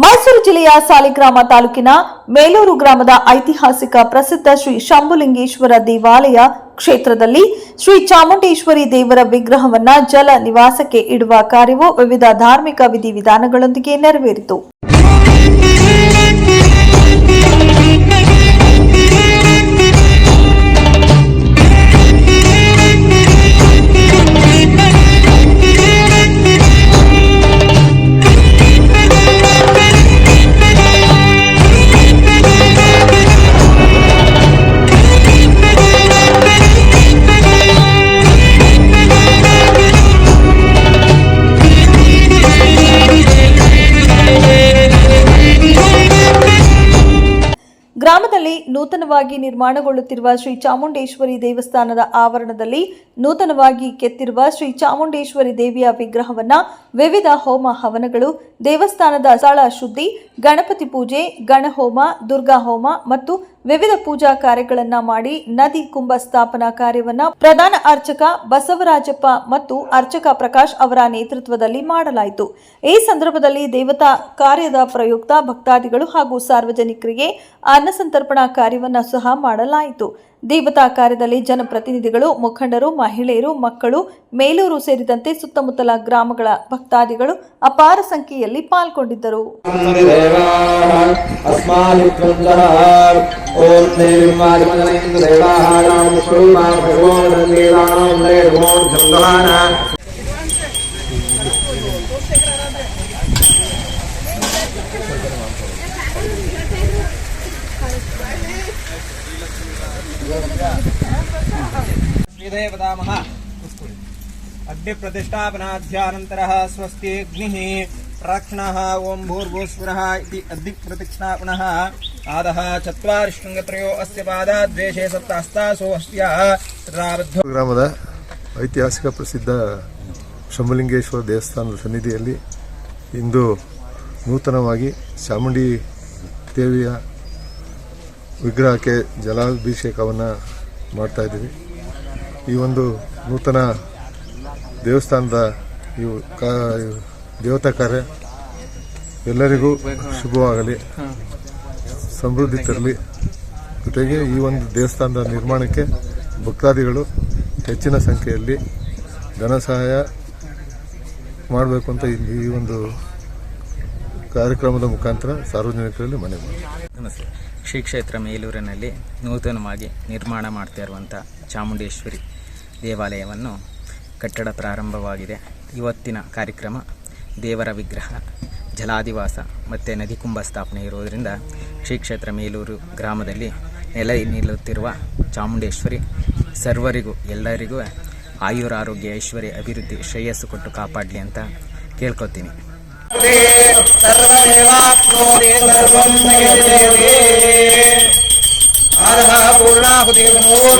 ಮೈಸೂರು ಜಿಲ್ಲೆಯ ಸಾಲಿಗ್ರಾಮ ತಾಲೂಕಿನ ಮೇಲೂರು ಗ್ರಾಮದ ಐತಿಹಾಸಿಕ ಪ್ರಸಿದ್ಧ ಶ್ರೀ ಶಂಭುಲಿಂಗೇಶ್ವರ ದೇವಾಲಯ ಕ್ಷೇತ್ರದಲ್ಲಿ ಶ್ರೀ ಚಾಮುಂಡೇಶ್ವರಿ ದೇವರ ವಿಗ್ರಹವನ್ನ ಜಲ ನಿವಾಸಕ್ಕೆ ಇಡುವ ಕಾರ್ಯವು ವಿವಿಧ ಧಾರ್ಮಿಕ ವಿಧಿವಿಧಾನಗಳೊಂದಿಗೆ ನೆರವೇರಿತು. ನೂತನವಾಗಿ ನಿರ್ಮಾಣಗೊಳ್ಳುತ್ತಿರುವ ಶ್ರೀ ಚಾಮುಂಡೇಶ್ವರಿ ದೇವಸ್ಥಾನದ ಆವರಣದಲ್ಲಿ ನೂತನವಾಗಿ ಕೆತ್ತಿರುವ ಶ್ರೀ ಚಾಮುಂಡೇಶ್ವರಿ ದೇವಿಯ ವಿಗ್ರಹವನ್ನ ವಿವಿಧ ಹೋಮ ಹವನಗಳು, ದೇವಸ್ಥಾನದ ಸ್ಥಳ ಶುದ್ಧಿ, ಗಣಪತಿ ಪೂಜೆ, ಗಣಹೋಮ ದುರ್ಗಾ ಹೋಮ ಮತ್ತು ವಿವಿಧ ಪೂಜಾ ಕಾರ್ಯಗಳನ್ನ ಮಾಡಿ ನದಿ ಕುಂಭ ಸ್ಥಾಪನಾ ಕಾರ್ಯವನ್ನ ಪ್ರಧಾನ ಅರ್ಚಕ ಬಸವರಾಜಪ್ಪ ಮತ್ತು ಅರ್ಚಕ ಪ್ರಕಾಶ್ ಅವರ ನೇತೃತ್ವದಲ್ಲಿ ಮಾಡಲಾಯಿತು. ಈ ಸಂದರ್ಭದಲ್ಲಿ ದೇವತಾ ಕಾರ್ಯದ ಪ್ರಯುಕ್ತ ಭಕ್ತಾದಿಗಳು ಹಾಗೂ ಸಾರ್ವಜನಿಕರಿಗೆ ಅನ್ನಸಂತರ್ಪಣಾ ಕಾರ್ಯವನ್ನ ಸಹ ಮಾಡಲಾಯಿತು. ದೇವತಾ ಕಾರ್ಯದಲ್ಲಿ ಜನಪ್ರತಿನಿಧಿಗಳು ಮುಖಂಡರು ಮಹಿಳೆಯರು ಮಕ್ಕಳು ಮೇಲೂರು ಸೇರಿದಂತೆ ಸುತ್ತಮುತ್ತಲ ಗ್ರಾಮಗಳ ಭಕ್ತಾದಿಗಳು ಅಪಾರ ಸಂಖ್ಯೆಯಲ್ಲಿ ಪಾಲ್ಗೊಂಡಿದ್ದರು. अस्माभित्रन्दः ॐ देवीमादिमदनेन्द्रदेवाः राम स्वरूपा भगवानन्देवानां देवो जङ्गमाना श्रीदेवतामः अग्निप्रतिष्ठापनाध्यानन्तरः स्वस्ति अग्निः प्राक्षणः ॐ भूर्भुवस्वरः इति अग्निप्रतिष्ठापनः आदः चत्वारि शृङ्गत्रयो अस्य पादाद्वेषे सप्तास्तासो अस्त्य तत्राबद्धो ಗ್ರಾಮದ ಐತಿಹಾಸಿಕ ಪ್ರಸಿದ್ಧ ಶಂಭುಲಿಂಗೇಶ್ವರ ದೇವಸ್ಥಾನದ ಸನ್ನಿಧಿಯಲ್ಲಿ ಇಂದು ನೂತನವಾಗಿ ಚಾಮುಂಡಿ ದೇವಿಯ ವಿಗ್ರಹಕ್ಕೆ ಜಲಾಭಿಷೇಕವನ್ನು ಮಾಡ್ತಾ ಇದ್ದೀವಿ ಈ ಒಂದು ನೂತನ ದೇವಸ್ಥಾನದ ಕಾ ದೇವತಾ ಕಾರ್ಯ ಎಲ್ಲರಿಗೂ ಶುಭವಾಗಲಿ. ಸಮೃದ್ಧಿ ತರಲಿ. ಜೊತೆಗೆ ಈ ಒಂದು ದೇವಸ್ಥಾನದ ನಿರ್ಮಾಣಕ್ಕೆ ಭಕ್ತಾದಿಗಳು ಹೆಚ್ಚಿನ ಸಂಖ್ಯೆಯಲ್ಲಿ ಧನ ಸಹಾಯ ಮಾಡಬೇಕು ಅಂತ ಈ ಒಂದು ಕಾರ್ಯಕ್ರಮದ ಮುಖಾಂತರ ಸಾರ್ವಜನಿಕರಲ್ಲಿ ಮನವಿ ಮಾಡಿ. ನಮಸ್ತೆ. ಶ್ರೀ ಕ್ಷೇತ್ರ ಮೇಲೂರಿನಲ್ಲಿ ನೂತನವಾಗಿ ನಿರ್ಮಾಣ ಮಾಡ್ತಾ ಇರುವಂಥ ಚಾಮುಂಡೇಶ್ವರಿ ದೇವಾಲಯವನ್ನು ಕಟ್ಟಡ ಪ್ರಾರಂಭವಾಗಿದೆ. ಇವತ್ತಿನ ಕಾರ್ಯಕ್ರಮ ದೇವರ ವಿಗ್ರಹ, ಜಲಾದಿವಾಸ ಮತ್ತು ನದಿಕುಂಭ ಸ್ಥಾಪನೆ ಇರುವುದರಿಂದ ಶ್ರೀ ಕ್ಷೇತ್ರ ಮೇಲೂರು ಗ್ರಾಮದಲ್ಲಿ ನೆಲೆ ನಿಲ್ಲುತ್ತಿರುವ ಚಾಮುಂಡೇಶ್ವರಿ ಸರ್ವರಿಗೂ ಎಲ್ಲರಿಗೂ ಆಯುರಾರೋಗ್ಯ, ಐಶ್ವರ್ಯ, ಅಭಿವೃದ್ಧಿ ಶ್ರೇಯಸ್ಸು ಕೊಟ್ಟು ಕಾಪಾಡಲಿ ಅಂತ ಕೇಳ್ಕೊತೀನಿ सर्वदेवाप्नोति सर्वं देवे आदः पूर्णाहुतिर्मूर्णा